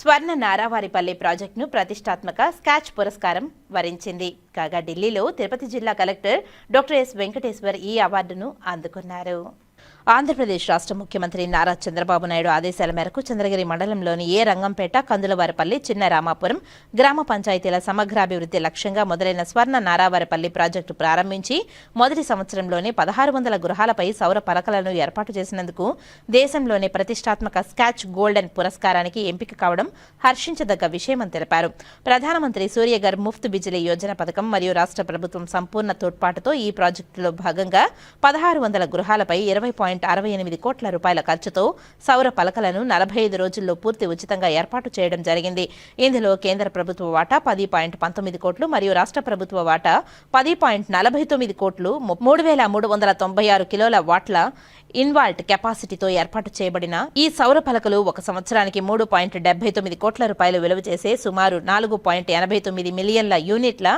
స్వర్ణ నారావారిపల్లి ప్రాజెక్టును ప్రతిష్టాత్మక స్కాచ్ పురస్కారం వరించింది. కాగా ఢిల్లీలో తిరుపతి జిల్లా కలెక్టర్ డాక్టర్ ఎస్ వెంకటేశ్వర్ ఈ అవార్డును అందుకున్నారు. ఆంధ్రప్రదేశ్ రాష్ట్ర ముఖ్యమంత్రి నారా చంద్రబాబు నాయుడు ఆదేశాల మేరకు చంద్రగిరి మండలంలోని ఏ రంగంపేట కందులవారిపల్లి చిన్న రామాపురం గ్రామ పంచాయతీల సమగ్రాభివృద్ధి లక్ష్యంగా మొదలైన స్వర్ణ నారావారిపల్లి ప్రాజెక్టు ప్రారంభించి మొదటి సంవత్సరంలోనే పదహారు వందల గృహాలపై సౌర పలకలను ఏర్పాటు చేసినందుకు దేశంలోనే ప్రతిష్టాత్మక స్కాచ్ గోల్డెన్ పురస్కారానికి ఎంపిక కావడం హర్షించదగ్గ విషయమని తెలిపారు. ప్రధానమంత్రి సూర్యగర్ ముఫ్త్ బిజిలీ యోజన పథకం మరియు రాష్ట్ర ప్రభుత్వం సంపూర్ణ తోడ్పాటుతో ఈ ప్రాజెక్టులో భాగంగా పదహారు వందల గృహాలపై ఇరవై పాయింట్ అరవై ఎనిమిది కోట్ల రూపాయల ఖర్చుతో సౌర పలకలను నలభై ఐదు రోజుల్లో పూర్తి ఉచితంగా ఏర్పాటు చేయడం జరిగింది. ఇందులో కేంద్ర ప్రభుత్వ వాటా పది పాయింట్ పంతొమ్మిది కోట్లు మరియు రాష్ట్ర ప్రభుత్వ వాటా పది పాయింట్ నలభై తొమ్మిది కోట్లు మూడు వేల మూడు వందల తొంభై ఆరు కిలోల వాట్ల ఇన్వాల్ట్ కెపాసిటీతో ఏర్పాటు చేయబడిన ఈ సౌర పలకలు ఒక సంవత్సరానికి మూడు పాయింట్ డెబ్బై తొమ్మిది కోట్ల రూపాయలు విలువ చేసే సుమారు నాలుగు పాయింట్ ఎనభై తొమ్మిది మిలియన్ల యూనిట్ల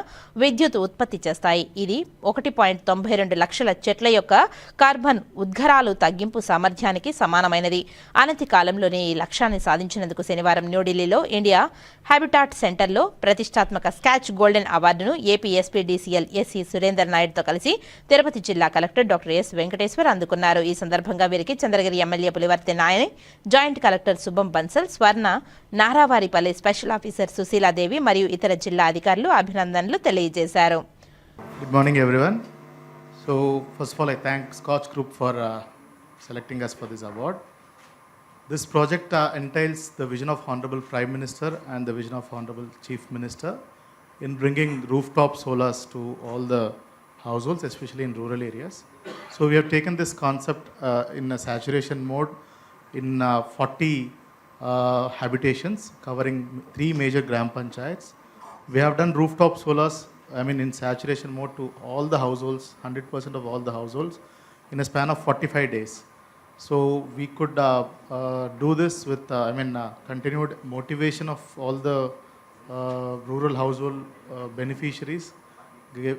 విద్యుత్ ఉత్పత్తి చేస్తాయి. ఇది ఒకటి పాయింట్ తొంభై రెండు లక్షల చెట్ల యొక్క కార్బన్ ఉద్గారాలు తగ్గింపు సామర్థ్యానికి సమానమైనది. అనతి కాలంలోనే ఈ లక్ష్యాన్ని సాధించినందుకు శనివారం న్యూఢిల్లీలో ఇండియా హ్యాబిటాట్ సెంటర్లో ప్రతిష్టాత్మక స్కాచ్ గోల్డెన్ అవార్డును ఏపీ ఎస్పీడీసీఎల్ ఎస్సీ సురేందర్ నాయుడుతో కలిసి తిరుపతి జిల్లా కలెక్టర్ డాక్టర్ ఎస్ వెంకటేశ్వర్ అందుకున్నారు. ఈ సందర్భంగా వీరికి Chandragiri MLA Pulivarthi Nayani joint collector Shubham Bansal Swarna Naravaripalli special officer Sushiladevi మరియు ఇతర జిల్లా అధికారులు అభినందనలు తెలియజేశారు. Good morning everyone So, first of all, I thank Scotch Group for uh, selecting us for this award. This project uh, entails the vision of Honorable Prime Minister and the vision of Honorable Chief Minister in bringing rooftop solars to all the households, especially in rural areas. So, we have taken this concept uh, in a saturation mode in uh, 40 uh, habitations covering three major gram panchayats. We have done rooftop solars, I mean, in saturation mode to all the households, 100% of all the households, in a span of 45 days. So we could uh, uh, do this with, uh, I mean, uh, continued motivation of all the uh, rural household uh, beneficiaries,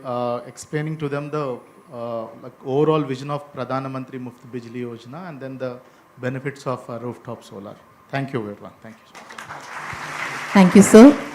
uh, explaining to them the uh, like overall vision of Pradhana Mantri Muft Bijli Yojana and then the benefits of uh, rooftop solar. Thank you, everyone. Thank you. Thank you, sir.